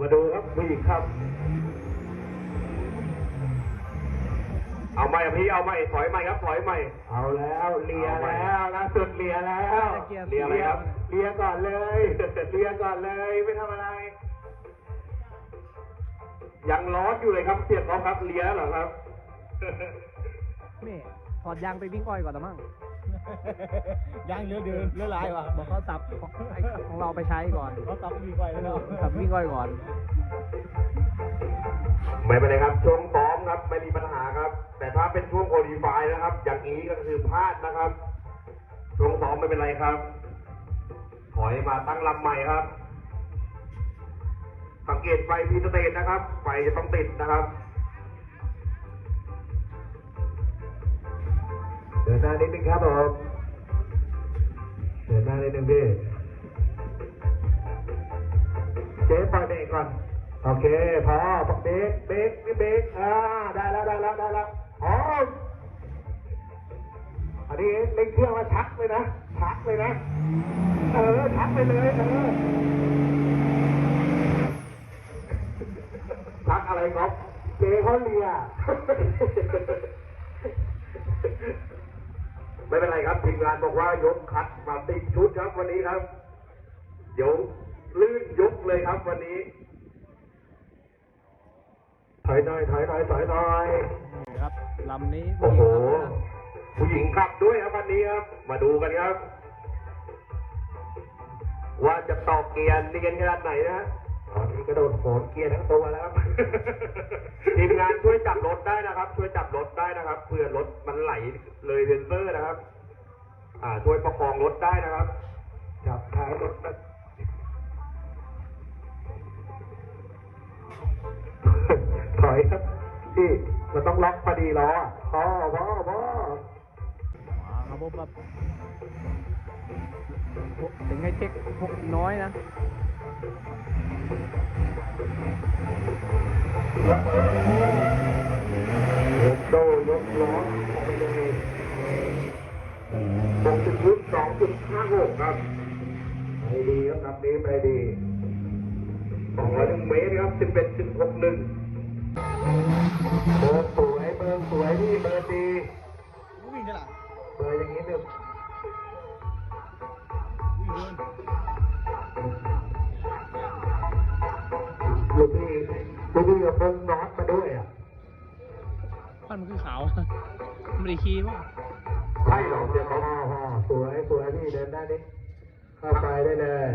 มาดูครับผู้หญิงครับ เอาไม่พี่เอาไม่ถอยไม่ครับถอยไม่เอาแล้วเลียแล้วล่าสุดเลียแล้วเลียอะไรครับเลียก่อนเลยเลียก่อนเลยไม่ทำอะไร ยังร้อนอยู่เลยครับเสียบเขาครับเลียเหรอครับนี่ถอดยางไปวิ่งอ้อยก่อนละมั้ง ยางเรือเดินเรือลายว่ะบอกเขาสับของไอ้ของเราไปใช้ก่อนเขาตับมีไว้แล้วเนาะสับวิ่งอ้อยก่อน ไม่เป็นไรครับช่วงซ้อมครับไม่มีปัญหาครับ แต่ถ้าเป็นช่วงโอลิฟายนะครับ อย่างนี้ก็คือพลาดนะครับช่วงซ้อมไม่เป็นไรครับ ถอยมาตั้งลำใหม่ครับ สังเกตไฟพีสเตนนะครับ ไฟจะต้องติดนะครับ ดินหน้านิดนึงครับผมเดินหน้านิดนึงพี่เจ๊ปล่อยเบรกก่อน โอเคพอปักเบรกเบรกนี่เบรกอ่าได้แล้วได้แล้วได้แล้วพร้อมอันนี้เล่นเครื่องแล้วชักเลยนะชักเลยนะ เออชักไปเลยเออชักอะไรครับเจ๊เขาเลีย ไม่เป็นไรครับทีมงานบอกว่ายกคัดมาติดชุดครับวันนี้ครับ เดี๋ยวลื่นยกเลยครับวันนี้ถอยหน่อยถอยหน่อยถอยหน่อยนี่ครับลำนี้โอ้โหผู้ญิงครับผู้หญิงขับด้วยครับวันนี้ครับ มาดูกันครับ ว่าจะต่อเกียร์เรียนขนาดไหนนะตอนนี้กระโดดโหนเกียร์ทั้งตัวแล้ว อ่าช่วยประคองรถได้นะครับ จับท้ายรถนะถอยครับพี่มันต้องล็อกพอดีล้ออะพ่อพ่อพ่ออ่าครับผมแบบถึงให้เช็คพวกน้อยนะยกโดยกล้อออกไปเลย หกจุดยุสอง จุดห้าหกครับ ไปดีครับลำนี้ไปดีสองร้อยหนึ่งเมตรครับสิบเอ็ดจุดหกหนึ่งเบอร์สวยเบอร์สวยพี่เบอร์ดีวิ่งกันล่ะเบอร์อย่างนี้เนี่ยวิ่งเดินลูกพี่ลูกพี่กับเบิ้งน็อตมาด้วยอะมันมันคือขาว ไม่ได้ขี้ป่ะใช่เหรอเดี๋ยวพ่เขาอพ่อ สวยสวยพี่เดินได้านี้เข้าไปได้เลย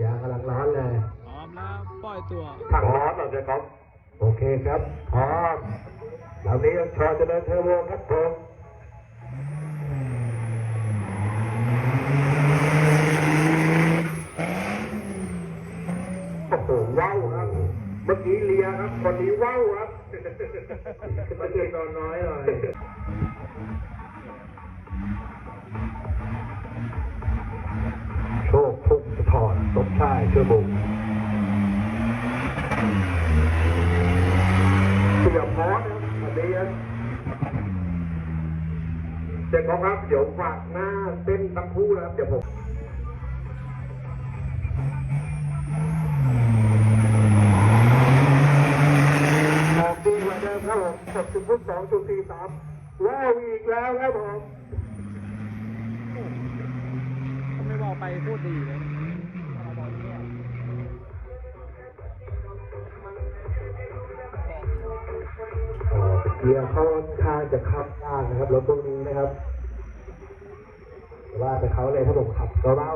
ยางกำลังร้อนเลย พร้อมแล้วปล่อยตัว ถังร้อนเหรอเดี๋ยวเขาโอเคครับพร้อมลำนี้ชอเจริญเทอร์โบครับผมโอ้โหว้าวครับ เมื่อกี้เลียครับคนนี้ว้าวครับมาเจอตอนน้อยหน่อย ช่ายเชื่อบุงเสียบพอสครับวันนี้เจ๊เขาครับเดี๋ยวฝากหน้าเต้นทั้งคู่นะครับเดี๋ยวผมออกดีกว่าเดิมครับผมกดจุดพุ่งสองจุดสี่สามว้าวอีกแล้วครับผมถ้าไม่บอกไปพูดดีเลย เกียร์เขาค่อนข้างจะขับยากนะครับรถพวกนี้นะครับ ว่าแต่เขาเลยถ้าผมขับก็เล่า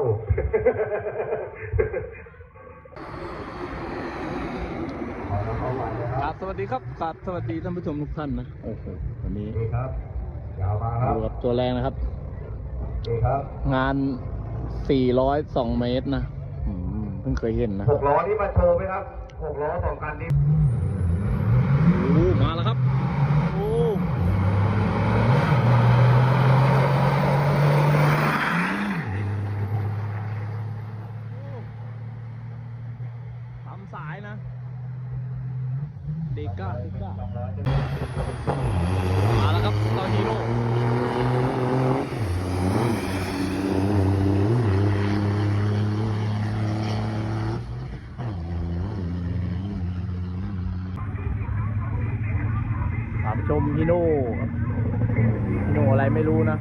ครับสวัสดีครับครับสวัสดีท่านผู้ชมทุกท่านนะโอ้โหวันนี้ดีครับยาวมาครับดูกับตัวแรงนะครับดีครับ งาน 402 เมตรนะอืมเพิ่งเคยเห็นนะหกล้อนี่มาโชว์ไหมครับหกล้อสองคันนี้โอ้มาแล้วครับ มาแล้วครับตอนฮิโร่ตามชมฮีโน่ฮีโน่อะไรไม่รู้นะ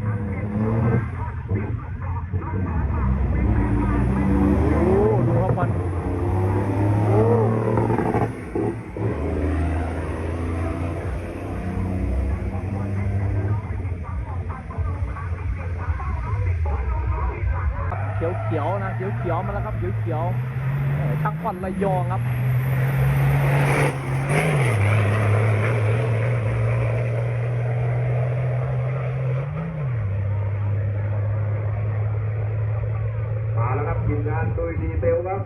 ขียวเขียวนะเขียวเขียวมาแล้วครับเขียวเขียวช่างควันระยองครับมาแล้วครับทีมงานตุยดีเซลครับ